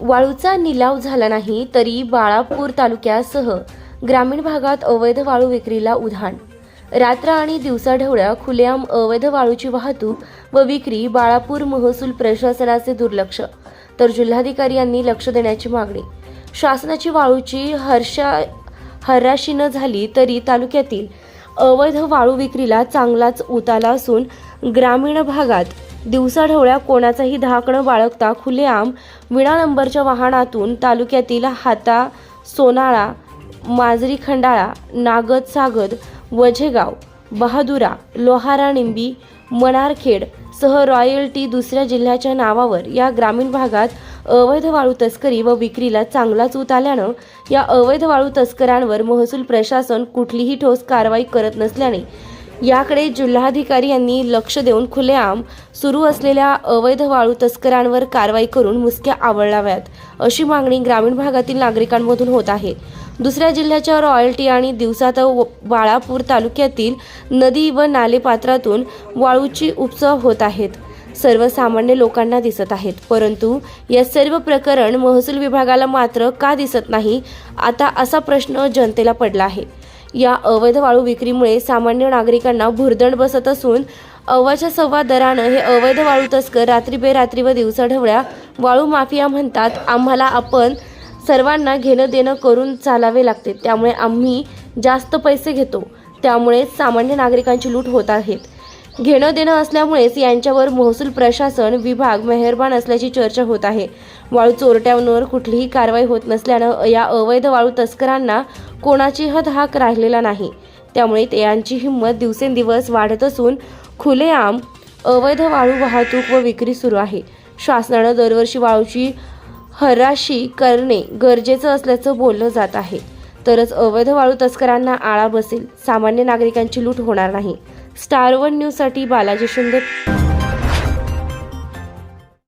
वाळूचा निलाव झाला नाही तरी बाळापूर तालुक्यासह ग्रामीण भागात अवैध वाळू विक्रीला उधाण. रात्र आणि दिवसाढवळ्या खुलेआम अवैध वाळूची वाहतूक व विक्री बाळापूर महसूल प्रशासनाचे दुर्लक्ष तर जिल्हाधिकारी यांनी लक्ष देण्याची मागणी. शासनाची वाळूची हर्षा हर्राशी न झाली तरी तालुक्यातील अवैध वाळू विक्रीला चांगलाच उताला असून ग्रामीण भागात दिवसाढवळ्या कोणाचाही धाकणं बाळगता खुलेआम विणा नंबरच्या वाहनातून तालुक्यातील हाता सोनाळा माजरी खंडाळा नागद सागद वझेगाव बहादुरा लोहारा निंबी मनारखेड सह रॉयल्टी दुसऱ्या जिल्ह्याच्या नावावर या ग्रामीण भागात अवैध वाळू तस्करी व विक्रीला चांगलाच उत आल्यानं या अवैध वाळू तस्करांवर महसूल प्रशासन कुठलीही ठोस कारवाई करत नसल्याने याकडे जिल्हाधिकारी यांनी लक्ष देऊन खुलेआम सुरू असलेल्या अवैध वाळू तस्करांवर कारवाई करून मुसक्या आवळाव्यात अशी मागणी ग्रामीण भागातील नागरिकांमधून होत आहे. दुसऱ्या जिल्ह्याच्या रॉयल्टी आणि दिवसात व- बाळापूर तालुक्यातील नदी व नालेपात्रातून वाळूची उपसा होत आहेत. सर्वसामान्य लोकांना दिसत आहेत परंतु या सर्व प्रकरण महसूल विभागाला मात्र का दिसत नाही आता असा प्रश्न जनतेला पडला आहे. या अवैध वाळू विक्रीमुळे सामान्य नागरिकांना भुर्दंड बसत असून अव्वाच्या सव्वा दरानं हे अवैध वाळू तस्कर रात्री बेरात्री व दिवसाढवळ्या वाळू माफिया म्हणतात आम्हाला आपण सर्वांना घेणं देणं करून चालावे लागते. त्यामुळे आम्ही जास्त पैसे घेतो. त्यामुळे सामान्य नागरिकांची लूट होत आहेत घेणं देणं असल्यामुळेच यांच्यावर महसूल प्रशासन विभाग मेहरबान असल्याची चर्चा होत आहे. वाळू चोरट्यांवर कुठलीही कारवाई होत नसल्यानं या अवैध वाळू तस्करांना कोणाची हद हाक राहिलेला नाही. त्यामुळे ते यांची हिंमत दिवसेंदिवस वाढत असून खुलेआम अवैध वाळू वाहतूक व विक्री सुरू आहे. शासनानं दरवर्षी वाळूची हराशी करणे गरजेचं असल्याचं बोललं जात आहे. तरच अवैध वाळू तस्करांना आळा बसेल. सामान्य नागरिकांची लूट होणार नाही. स्टार वन न्यूजसाठी बालाजी शिंदे.